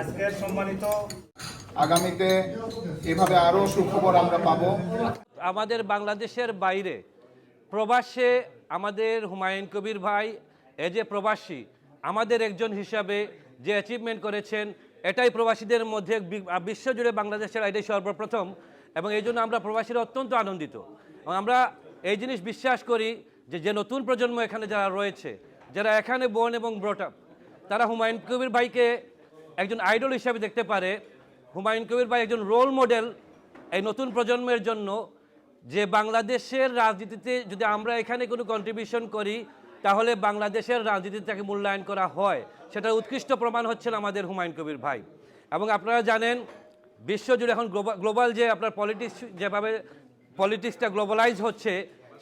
আজকের সম্মানিত আগামীতে এভাবে আরও সুখবর আমরা পাবো। আমাদের বাংলাদেশের বাইরে প্রবাসে আমাদের হুমায়ুন কবির ভাই এজ এ প্রবাসী আমাদের একজন হিসাবে যে অ্যাচিভমেন্ট করেছেন এটাই প্রবাসীদের মধ্যে বিশ্বজুড়ে বাংলাদেশের এটাই সর্বপ্রথম এবং এই জন্য আমরা প্রবাসীরা অত্যন্ত আনন্দিত। এবং আমরা এই জিনিস বিশ্বাস করি যে যে নতুন প্রজন্ম এখানে যারা রয়েছে, যারা এখানে বোন এবং ব্রট, তারা হুমায়ুন কবির ভাইকে একজন আইডল হিসাবে দেখতে পারে। হুমায়ুন কবির ভাই একজন রোল মডেল এই নতুন প্রজন্মের জন্য। যে বাংলাদেশের রাজনীতিতে যদি আমরা এখানে কোনো কন্ট্রিবিউশন করি, তাহলে বাংলাদেশের রাজনীতিতে তাকে মূল্যায়ন করা হয়। সেটার উৎকৃষ্ট প্রমাণ হচ্ছেন আমাদের হুমায়ুন কবির ভাই। এবং আপনারা জানেন, বিশ্বজুড়ে এখন গ্লোবাল যে আপনার পলিটিক্স যেভাবে পলিটিক্সটা গ্লোবালাইজ হচ্ছে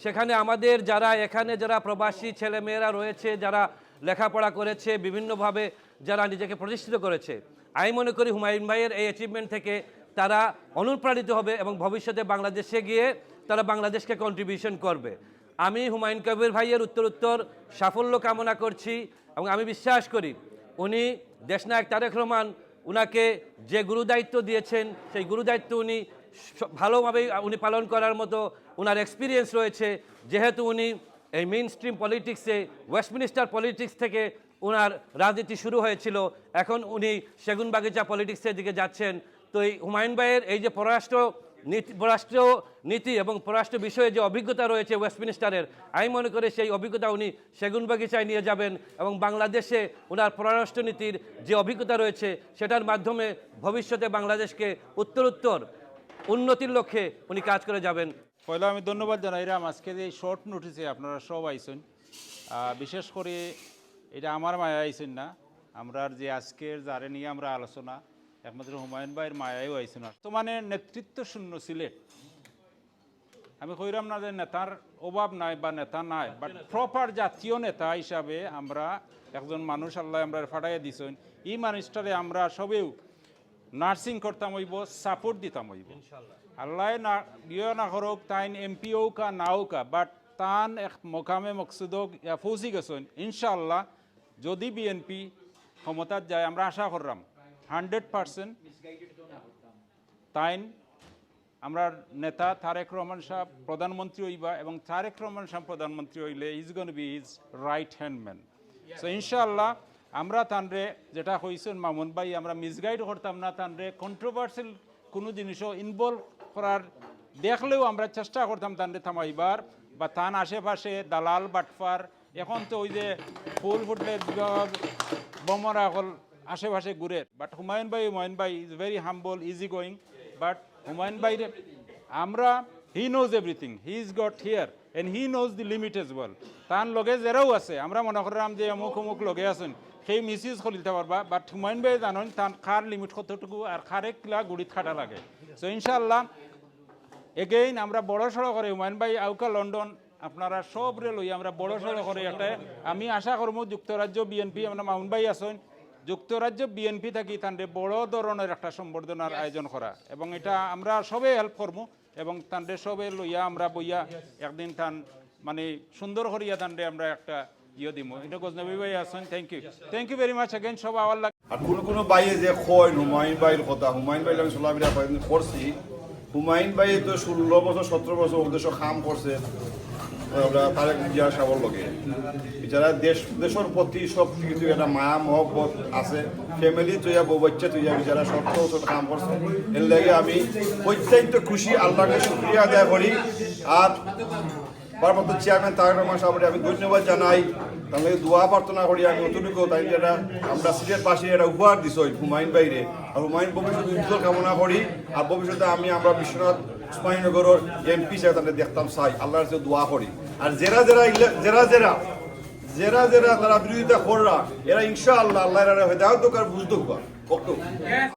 সেখানে আমাদের যারা, এখানে যারা প্রবাসী ছেলেমেয়েরা রয়েছে, যারা লেখাপড়া করেছে, বিভিন্নভাবে যারা নিজেকে প্রতিষ্ঠিত করেছে, আমি মনে করি হুমায়ুন ভাইয়ের এই অ্যাচিভমেন্ট থেকে তারা অনুপ্রাণিত হবে এবং ভবিষ্যতে বাংলাদেশে গিয়ে তারা বাংলাদেশকে কন্ট্রিবিউশন করবে। আমি হুমায়ুন কবির ভাইয়ের উত্তর উত্তর সাফল্য কামনা করছি এবং আমি বিশ্বাস করি উনি দেশনায়ক তারেক রহমান, উনাকে যে গুরুদায়িত্ব দিয়েছেন, সেই গুরুদায়িত্ব উনি ভালোভাবেই উনি পালন করার মতো ওনার এক্সপিরিয়েন্স রয়েছে। যেহেতু উনি এই মেইন স্ট্রিম পলিটিক্সে ওয়েস্টমিনিস্টার পলিটিক্স থেকে ওনার রাজনীতি শুরু হয়েছিল, এখন উনি সেগুন বাগিচা পলিটিক্সের দিকে যাচ্ছেন। তো এই হুমায়ুন ভাইয়ের এই যে পররাষ্ট্র নীতি পররাষ্ট্র নীতি এবং পররাষ্ট্র বিষয়ে যে অভিজ্ঞতা রয়েছে ওয়েস্টমিনিস্টারের আমি মনে করি সেই অভিজ্ঞতা উনি সেগুন বাগিচায় নিয়ে যাবেন এবং বাংলাদেশে ওনার পররাষ্ট্র নীতির যে অভিজ্ঞতা রয়েছে, সেটার মাধ্যমে ভবিষ্যতে বাংলাদেশকে উত্তরোত্তর উন্নতির লক্ষ্যে উনি কাজ করে যাবেন। পয়লা, আমি ধন্যবাদ জানাই। রাম আজকে যে শর্ট নোটিসে আপনারা সব আইসেন বিশেষ করে এটা আমার মায়া আইসেন না, আমরা যে আজকের যারে নিয়ে আমরা আলোচনা, একমাত্র হুমায়ুন ভাইয়ের মায়াও আইসেন তো মানে নেতৃত্ব শূন্য সিলেট, আমি কইরাম না যে নেতার অভাব নাই বা নেতা নাই বাট প্রপার জাতীয় নেতা হিসাবে আমরা একজন মানুষ, আল্লাহ আমরা ফাটাইয়া দিছেন। এই মানুষটারে আমরা সবেও নার্সিং করতাম হইব সাপোর্ট দিতাম হইব। আল্লাহ না ইয়ে না করুক তাইন এমপি হোক কা না হোক বাট তান এক মকামে মকসুদক ফৌজি গেছেন। ইনশাআল্লাহ যদি বিএনপি ক্ষমতার যায় আমরা আশা করলাম হান্ড্রেড পার্সেন্ট তাইন আমরা নেতা তারেক রহমান সাহেব প্রধানমন্ত্রী হইবা এবং তারেক রহমান সাহেব প্রধানমন্ত্রী হইলে is gone B is right hand man so ইনশাআল্লাহ আমরা তানরে যেটা হয়েছেন মামুন ভাই, আমরা মিসগাইড করতাম না তানরে। কন্ট্রোভার্সিয়াল কোনো জিনিসও ইনভলভ করার দেখলেও আমরা চেষ্টা করতাম তানরে থামাইবার। বা তান আশেপাশে দালাল, বাটফার, এখন তো ওই যে ফুল ফুটলে বমরা হল আশেপাশে ঘুরে। বাট হুমায়ুন ভাই হুমায়ুন ভাই is very humble easy going but Humayun ভাই আমরা he knows everything he is got here and he knows the limit as well তার লগে যেরাও আছে, আমরা মনে করলাম যে অমুক অমুক লগে আছেন। সেই মিস ইউজ করিতে পারবা বাট হুমায়ুন ভাই জানেন তার খার লিমিট কতটুকু আর খারে কিলা গুড়িত খাটা লাগে। সো ইনশাল্লাহ এগেইন আমরা বড় সড়ো করে হুমায়ুন ভাই আউকা লন্ডন আপনারা সবরে লই আমরা বড় সড়ো করে একটা আমি আশা করব যুক্তরাজ্য বিএনপি আমরা মাউন ভাই আছেন যুক্তরাজ্য বিএনপি থাকি তান্ডে বড় ধরনের একটা সম্বর্ধনার আয়োজন করা। এবং এটা আমরা সবে হেল্প করব এবং তান্ডে সবে লইয়া আমরা বইয়া একদিন তান মানে সুন্দর করিয়া তান্ডে আমরা একটা মাচ সব কথা, হুমায়ুন হুমায়ুন তো বছর উদ্দেশ্য করছে। বিচারা দেশ প্রতি সব কিছু একটা মায়া আছে। ফ্যামিলি সত্তর বছর কাম করছে। আমি অত্যন্ত খুশি, আল্লাহকে শুক্রিয়া আদায় করি। আর ভারপ্রাপ্ত চেয়ারম্যান তারেক রহমান সাহেবকে আমি ধন্যবাদ জানাই। তাহলে দোয়া প্রার্থনা করি আমি অতটুকু তাই আমরা সিলেট পাশে একটা উপহার দিছই হুমায়ুন বাইরে আর হুমায়ুন ভবিষ্যতে উজ্জ্বল কামনা করি। আর ভবিষ্যতে আমি আমরা বিশ্বনাথ উসমানীনগরের এমপি সাহেব তাদের দেখতাম, চাই। আল্লাহর কাছে দোয়া করি। আর জেরা জেরা জেরা জেরা জেরা জেরা তারা বিরোধিতা কররা। এরা ইনশাআল্লাহ আল্লাহ এরা হেদায়ত বুঝতে বক্তব্য।